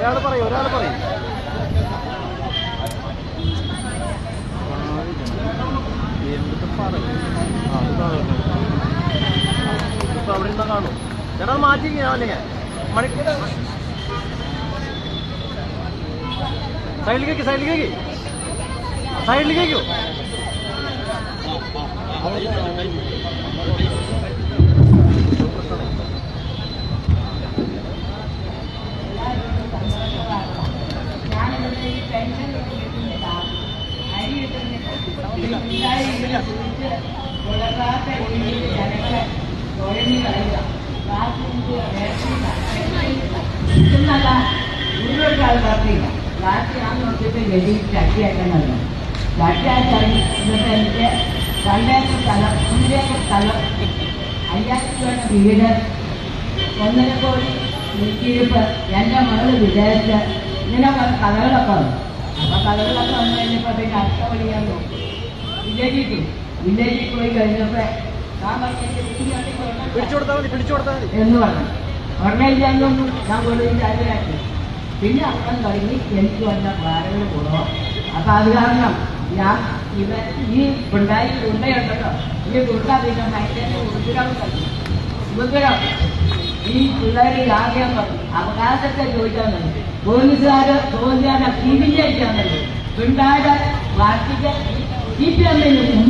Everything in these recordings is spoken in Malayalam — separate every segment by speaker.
Speaker 1: ഒരാൾ പറയും ഒരാൾ പറയും. എന്തൊക്കെ പറയും ഇപ്പൊ അവിടെ ഇരുന്നാ കാണും. ചേട്ടാ മാറ്റി അല്ലെങ്കിൽ മണിക്കൂർ സൈഡിലേക്ക് സൈഡിലേക്ക്. സൈഡിലേക്ക്.
Speaker 2: ആൾക്കാർക്കില്ല. ബാക്കി ഞാൻ നോക്കിയിട്ട് ഗതി ചട്ടിയാക്കണമല്ലോ ചട്ടിയാക്കി എന്നിട്ട് എനിക്ക് രണ്ടേക്കർ സ്ഥലം ഒന്നരേക്കർ സ്ഥലം. അയ്യായിരം രൂപയുടെ വീട്. ഒന്നര കോടി നീക്കിയിരിപ്പ് എന്റെ മകൾ വിചാരിച്ച് ഇങ്ങനെ കഥകളൊക്കെ വന്നു. അപ്പോൾ കഥകളൊക്കെ വന്നു കഴിഞ്ഞപ്പോൾ പിന്നെ അടുത്ത പഠിക്കാൻ നോക്കി വില്ലേജിക്ക് വില്ലേജിൽ പോയി കഴിഞ്ഞപ്പോ ഞാൻ പറഞ്ഞു, "എന്റെ വീട്ടിൽ വന്നിട്ട് ഒരെണ്ണം
Speaker 1: പിടിച്ചു കൊടുത്താൽ മതി പിടിച്ചു കൊടുത്താൽ മതി.
Speaker 2: എന്ന് പറഞ്ഞു. ഉടനെ ഞാൻ ഞാൻ കൊണ്ടുപോയി ചായരാക്കി പിന്നെ അപ്പം തുടങ്ങി എനിക്ക് വന്ന ഭാരങ്ങൾ കുറവാണ് അപ്പൊ അത് കാരണം ഞാൻ ഇവ ഈ ഉണ്ടായി ഉണ്ടയുണ്ടല്ലോ ഈ ഉണ്ട പിന്നെ മൈൻഡിന്റെ ഉപദ്രവം തന്നെ ഈ പിള്ളേരെ ആദ്യം പറഞ്ഞു അവകാശത്തെ ചോദിക്കാൻ തന്നെ പോലീസുകാര് പോലീസുകാരെ തിരിഞ്ഞടിക്കാൻ തന്നെ പിണ്ടായുടെ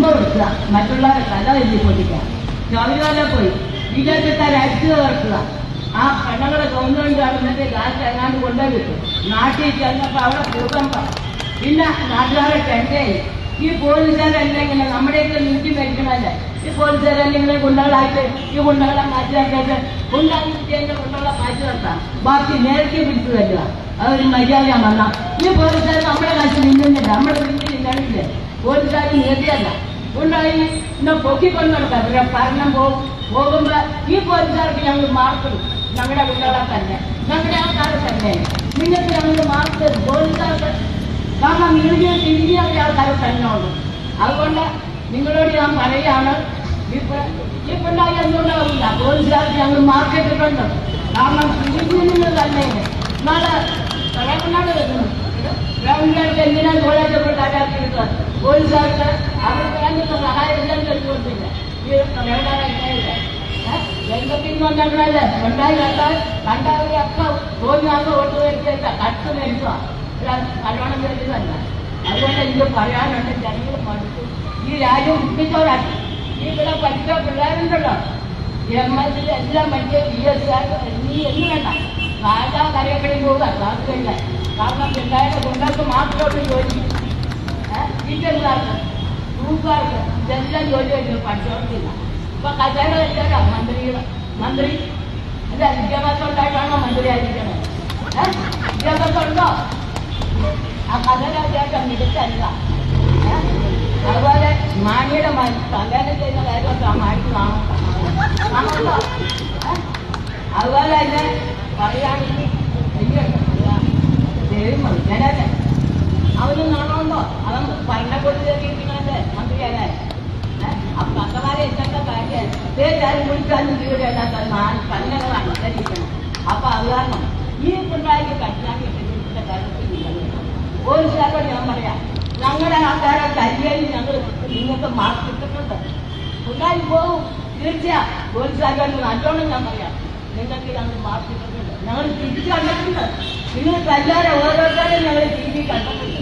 Speaker 2: കൊടുക്കുക. മറ്റുള്ളവരെ തല എഴുതി പൊട്ടിക്കുക. പോയി. വിദേശക്കാരെ അടിച്ചു തീർക്കുക ആ പെണ്ണുങ്ങളെ ഗവൺമെന്റ് ഗവൺമെന്റ് ലാസ്റ്റ് എങ്ങാണ്ട് കൊണ്ടുപോയി വിട്ടു നാട്ടിൽ ചെന്നപ്പോ അവിടെ ഭൂകം പിന്നെ നാട്ടുകാരെ ടെൻഡായി ഈ പോലീസുകാരെല്ലാം ഇങ്ങനെ നമ്മുടെയൊക്കെ നീട്ടി മേടിക്കണല്ലേ ഈ പോലീസുകാരെല്ലാം ഇങ്ങനെ ഗുണ്ടകളായിട്ട് ഈ ഗുണ്ടകളെ മാറ്റി നിർത്തിയിട്ട് ഗുണ്ടാക്കി കിട്ടിയതിന്റെ ഗുണ്ടകളെ മാറ്റി നിർത്താം ബാക്കി നേരത്തെ പിടിച്ചു തരിക. അതൊരു മര്യാദ വന്ന. ഈ പോലീസുകാർ നമ്മുടെ കാശ് നിന്നില്ല നമ്മുടെ വീട്ടിൽ നിന്നില്ലേ പോലീസുകാർ നേരിയല്ല ഗുണ്ടായി ഇന്ന് പൊക്കിക്കൊണ്ട് നടക്കാം ഭരണം പോകും പോകുമ്പോ ഈ പോലീസുകാർക്ക് ഞങ്ങൾ മാർക്ക് ഞങ്ങളുടെ കുട്ടികളെ തന്നെ. ഞങ്ങളുടെ ആൾക്കാരെ തന്നെ. നിങ്ങൾക്ക് ഞങ്ങൾ മാർക്ക് പോലീസുകാർക്ക് കാരണം നിങ്ങൾക്ക് തിരിഞ്ഞ ആൾക്കാരെ തന്നെ ഉണ്ട്. അതുകൊണ്ട് നിങ്ങളോട് ഞാൻ ഇപ്പൊ ഈ പിള്ളേർ എന്തുകൊണ്ടാവില്ല പോലീസുകാർക്ക് ഞങ്ങൾ മാർക്ക് ഇട്ടിട്ടുണ്ട്. കാരണം തിരിഞ്ഞു തന്നെ. നാളെ തലമുണ്ടാട് വരുന്നു. ഗവൺമെന്റ് എന്തിനാ കോളേജ് കൊണ്ടാക്കിയിട്ട് പോലീസുകാർക്ക് അവർക്ക് വേണ്ടുന്ന സഹായം ഇല്ലെന്ന് കൊടുത്തില്ല ഈ വേണ്ടാതെ രംഗത്തിൽ വന്നല്ലേ ഉണ്ടായി കണ്ടാൽ കണ്ടവരെയൊക്കെ തോന്നിയാകെ വോട്ട് വരുത്തില്ല കട്ട് വരുത്തുക നല്ലോണം വരുന്നതല്ല അതുകൊണ്ട് എനിക്ക് പറയാനുണ്ട് ജനങ്ങൾ മടുത്തു ഈ രാജ്യം കുട്ടിച്ചോരാണ് ഈ ഇവിടെ പഠിച്ച പിള്ളേരുണ്ടല്ലോ. എം എസ് എല്ലാം പഠിച്ച ബി എസ് നീ എന്ന് വേണ്ട. രാജാ കരയക്കടി പോവുക. ക്ലാസ്സുകളിലെ കാരണം പിള്ളേരുടെ കൊണ്ടൊക്കെ മാത്രമേ ജോലി. ടീച്ചർമാർക്ക് ഗ്രൂപ്പുകാർക്ക് ഇതെല്ലാം ജോലി കഴിഞ്ഞു പഠിച്ചോണ്ടില്ല ഇപ്പൊ കഥകൾ വെച്ചാലോ മന്ത്രികൾ മന്ത്രി അല്ല വിദ്യാഭ്യാസം ഉണ്ടായിട്ടാണോ മന്ത്രി ആയിരിക്കണം വിദ്യാഭ്യാസം ഉണ്ടോ ആ കഥകളൊക്കെ മികച്ചല്ല? അതുപോലെ മാണിയുടെ കല്യാണം ചെയ്യുന്ന കാര്യമൊക്കെ ആ മാണിക്ക് കാണും കാണുമല്ലോ ഏഹ്? അതുപോലെ തന്നെ പറയുകയാണെങ്കിൽ ദൈവം മനുഷ്യനല്ലേ അവന് നാണമുണ്ടോ അതൊന്ന് ഭരണക്കൊടി തെളിയിക്കണല്ലേ ജീവിതം വീടില്ലാത്ത നാല് പന്നകളാണ് ഉദ്ധരിക്കുന്നത് അപ്പൊ അത് കാരണം ഈ പിണറായിക്ക് കല്യാണം ഇട്ടിട്ട് കാര്യത്തിൽ ശേഷം ഞാൻ പറയാം ഞങ്ങളുടെ ആൾക്കാരെ കരിയായി ഞങ്ങൾ നിങ്ങൾക്ക് മാർക്ക് കിട്ടുന്നുണ്ട്. പിണറായി പോകും തീർച്ചയാ പോലീസുകാരോട് നല്ലോണം ഞാൻ പറയാം നിങ്ങൾക്ക് ഞങ്ങൾ മാർക്ക് കിട്ടുന്നുണ്ട്. ഞങ്ങൾ തിരിച്ചു കണ്ടിട്ടുണ്ട്. നിങ്ങൾ എല്ലാവരും ഓരോരുത്തരും ഞങ്ങൾ തിരിച്ചു കണ്ടിട്ടുണ്ട്.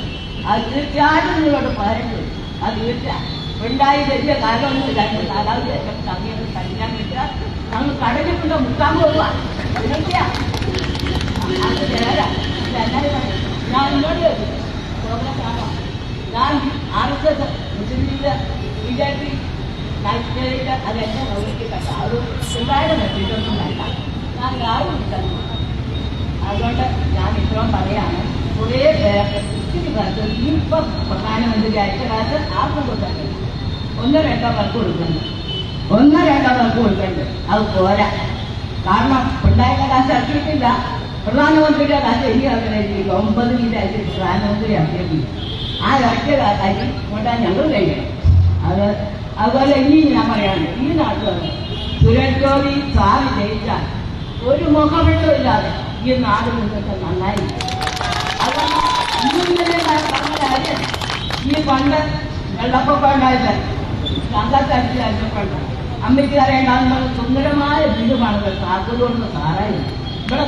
Speaker 2: അത് തീർച്ചയായിട്ടും നിങ്ങളോട് പറയുന്നത് അത് തീർച്ചയായും. ഉണ്ടായി വലിയ കാലമൊന്നുമില്ല കാലാവസ്ഥ സമയം കഴിയാൻ പറ്റുക ഞങ്ങൾ കടലിൽ കൊണ്ട് മുക്കാൻ പോവുക. തീർച്ചയാ അത് നേരാ ഇതെല്ലാവരും പറയും. ഞാൻ ഇങ്ങോട്ട് വരും. പ്രോഗ്രാം കാണാം ഞാൻ R S S Muslim League B J P nationalist അതെന്നെ നോക്കിക്കണ്ട അത് പിള്ളേരുടെ മെസ്സേജൊന്നും വേണ്ട ഞാൻ രാവിലെ തന്നെ അതുകൊണ്ട് ഞാൻ ഇത്രയും പറയാണ്. കുറേ പേർക്ക് ഒത്തിരി പേർക്ക് ഇപ്പം പ്രധാനമന്ത്രി അയച്ച കാശ് ആർക്കും കൊടുക്കുന്നില്ല ഒന്നോ രണ്ടോ പേർക്ക് കൊടുക്കുന്നു ഒന്നോ രണ്ടോ നമുക്ക് കൊടുക്കണ്ട് അത് പോരാ. കാരണം ഉണ്ടായിരുന്ന കാശ് ഇറക്കിയിട്ടില്ല പ്രധാനമന്ത്രിയുടെ കാശ് ഇറക്കണമായിരിക്കും ഒമ്പത് ആയിട്ട് പ്രധാനമന്ത്രി ഇറക്കിയിട്ടില്ല ആ ഇറക്കിയ കാശ് കൊണ്ടാണ് ഞങ്ങൾ കഴിയണം. അത് അതുപോലെ ഇനി ഞാൻ പറയാണ് ഈ നാട്ടിൽ സുരേഷ് ഗോപി സ്വാമി ജയിച്ചാൽ ഒരു മുഖമിട്ടും ഇല്ലാതെ ഈ നാട് മുന്നോട്ട് നന്നായി. ഈ പണ്ട് വെള്ളപ്പൊക്കം ഉണ്ടായില്ല. കണ്ടത്തടിച്ച് കഴിഞ്ഞപ്പോണ്ട് അമ്മയ്ക്ക് അറിയണ്ടാകുന്ന സുന്ദരമായ വീടുമാണ് താക്കോലുകൊണ്ട് സാറായി ഇവിടെ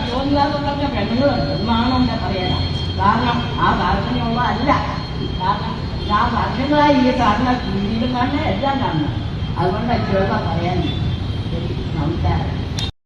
Speaker 2: പറഞ്ഞ പെണ്ണുങ്ങളുണ്ട്. എന്നാണ് എന്റെ പറയാ കാരണം ആ കാലത്തിനുള്ള അല്ല. കാരണം ഞാൻ വർഷങ്ങളായി ഈ കാരണം വീടും കാണുന്ന എല്ലാം കാണുന്നത്. അതുകൊണ്ട് അച്ഛനോട് പറയാൻ നമസ്കാരം.